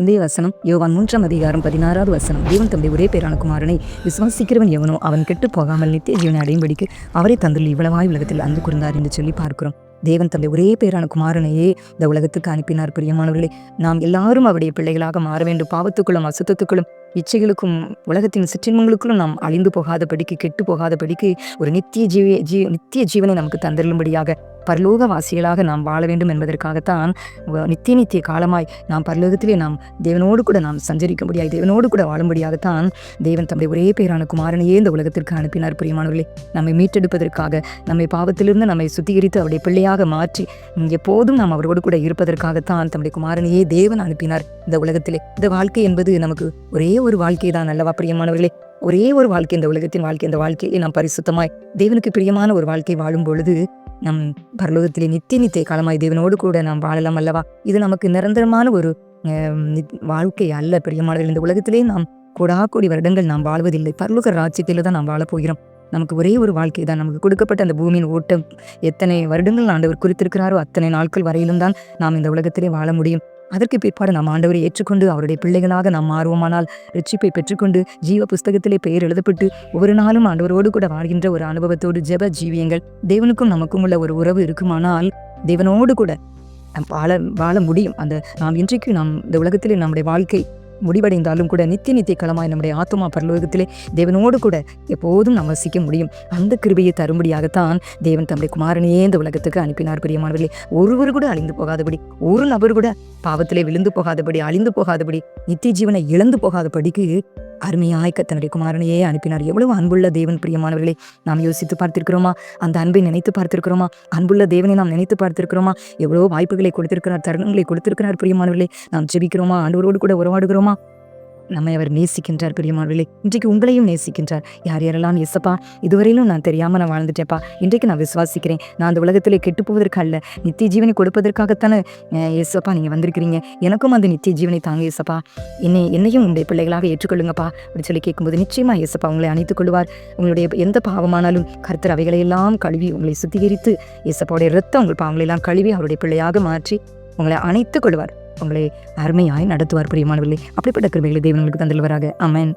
இந்த வசனம் யோவான் மூன்றாம் அதிகாரம் பதினாறாவது வசனம். தேவன் தம்முடைய ஒரே பேரான குமாரனை விசுவாசிக்கிறவன் எவனோ அவன் கெட்டு போகாமல் நித்திய ஜீவனை அடையும்படிக்கு அவரை தந்துள்ள இவ்வளவாய் உலகத்தில் அன்பு கூர்ந்தார் என்று சொல்லி பார்க்கிறோம். தேவன் தம்முடைய ஒரே பேரான குமாரனையே இந்த உலகத்துக்கு அனுப்பினார். பிரியமானவர்களே நாம் எல்லாரும் அவருடைய பிள்ளைகளாக மாற வேண்டும். பாவத்துக்குள்ளும் அசுத்தத்துக்குள்ளும் இச்சைகளுக்கும் உலகத்தின் சிற்றின்மங்களுக்குள்ளும் நாம் அழிந்து போகாதபடிக்கு கெட்டு போகாதபடிக்கு ஒரு நித்திய ஜீவ ஜீ நித்திய ஜீவனை நமக்கு தந்திரும்படியாக பரலோகவாசிகளாக நாம் வாழ வேண்டும் என்பதற்காகத்தான் நித்திய நித்திய காலமாய் நாம் பரலோகத்திலே நாம் தேவனோடு கூட நாம் சஞ்சரிக்கும்படியாக தேவனோடு கூட வாழும்படியாகத்தான் தேவன் தம்முடைய ஒரே பேரான குமாரனையே இந்த உலகத்திற்கு அனுப்பினார் பிரியமானவர்களே. நம்மை மீட்டெடுப்பதற்காக நம்மை பாவத்திலிருந்து நம்மை சுத்திகரித்து அவருடைய பிள்ளையாக மாற்றி எப்போதும் நாம் அவரோடு கூட இருப்பதற்காகத்தான் தம்முடைய குமாரனையே தேவன் அனுப்பினார் இந்த உலகத்திலே. இந்த வாழ்க்கை என்பது நமக்கு ஒரே ஒரு வாழ்க்கை தான் அல்லவா பிரியமானவர்களே? ஒரே ஒரு வாழ்க்கை இந்த உலகத்தின் வாழ்க்கை இந்த வாழ்க்கையை நாம் பரிசுத்தமாய் தேவனுக்கு பிரியமான ஒரு வாழ்க்கை வாழும் பொழுது நம் பரலோகத்திலே நித்திய நித்திய காலமாய் தேவனோடு கூட நாம் வாழலாம் அல்லவா? இது நமக்கு நிரந்தரமான ஒரு நித்- வாழ்க்கை அல்ல. பிரியமானவர்கள் இந்த உலகத்திலே நாம் கூடா கோடி வருடங்கள் நாம் வாழ்வதில்லை. பரலோக ராஜ்யத்தில் தான் நாம் வாழப்போகிறோம் நமக்கு ஒரே ஒரு வாழ்க்கை தான். நமக்கு கொடுக்கப்பட்ட அந்த பூமியின் ஓட்டம் எத்தனை வருடங்கள் ஆண்டவர் குறித்திருக்கிறாரோ அத்தனை நாட்கள் வரையிலும் தான் நாம் இந்த உலகத்திலே வாழ முடியும். அதற்கு பிற்பாடு நாம் ஆண்டவரை ஏற்றுக்கொண்டு அவருடைய பிள்ளைகளாக நாம் மாறுவோமானால் ரட்சிப்பை பெற்றுக்கொண்டு ஜீவ புஸ்தகத்திலே பெயர் எழுதப்பட்டு ஒவ்வொரு நாளும் ஆண்டவரோடு கூட வாழ்கின்ற ஒரு அனுபவத்தோடு ஜெப ஜீவியங்கள். தேவனுக்கும் நமக்கும் உள்ள ஒரு உறவு இருக்குமானால் தேவனோடு கூட நாம் வாழ வாழ முடியும். அந்த நாம் இன்றைக்கு நாம் இந்த உலகத்திலே நம்முடைய வாழ்க்கை முடிவடைந்தாலும் கூட நித்திய நித்திய களமாய் நம்முடைய ஆத்மா பரலோகத்திலே தேவனோடு கூட எப்போதும் நாம் வசிக்க முடியும். அந்த கிருபையை தரும்படியாகத்தான் தேவன் தம்முடைய குமாரனையே இந்த உலகத்துக்கு அனுப்பினார் பிரியமானவர்களே. ஒருவர் கூட அழிந்து போகாதபடி ஒரு நபர் கூட பாவத்திலே விழுந்து போகாதபடி அழிந்து போகாதபடி நித்திய ஜீவனை இழந்து போகாதபடிக்கு அருமையாய்க்க தன்னுடைய குமாரனையே அனுப்பினார். எவ்வளவு அன்புள்ள தேவன் பிரியமானவர்களை நாம் யோசித்து பார்த்திருக்கிறோமா? அந்த அன்பை நினைத்து பார்த்திருக்கிறோமா? அன்புள்ள தேவனை நாம் நினைத்து பார்த்திருக்கிறோமா? எவ்வளோ வாய்ப்புகளை கொடுத்திருக்கிறார் தருணங்களை கொடுத்திருக்கிறார் பிரியமானவர்களே. நாம் ஜெபிக்கிறோமா? ஆண்டவரோடு கூட உறவாடுகிறோமா? நம்மை அவர் நேசிக்கின்றார் பிரியமானவர்களே இன்றைக்கு உங்களையும் நேசிக்கின்றார். யார் யாரெல்லாம் எசப்பா இதுவரையிலும் நான் தெரியாமல் நான் வாழ்ந்துட்டேப்பா இன்றைக்கு நான் விசுவாசிக்கிறேன். நான் அந்த உலகத்திலே கெட்டு போவதற்கு அல்ல. நித்திய ஜீவனை கொடுப்பதற்காகத்தானே அஹ், நீங்கள் வந்திருக்கிறீங்க. எனக்கும் அந்த நித்திய ஜீவனை தாங்க ஏசப்பா என்னை என்னையும் உங்களுடைய பிள்ளைகளாக ஏற்றுக்கொள்ளுங்கப்பா. அப்படின்னு சொல்லி கேட்கும்போது நிச்சயமா ஏசப்பா உங்களை அணைத்துக் கொள்வார். உங்களுடைய எந்த பாவமானாலும் கருத்தர் அவைகளையெல்லாம் கழுவி உங்களை சுத்திகரித்து ஏசப்பாவுடைய ரத்தம் உங்கள் பாவங்களையெல்லாம் கழுவி அவருடைய பிள்ளையாக மாற்றி உங்களை அணைத்துக் கொள்வார். உங்களை அருமையாய் நடத்துவார் பிரியமானவர்களே. அப்படிப்பட்ட கிருமைகளை தேவன் உங்களுக்கு தந்துள்ளுவராக அமேன்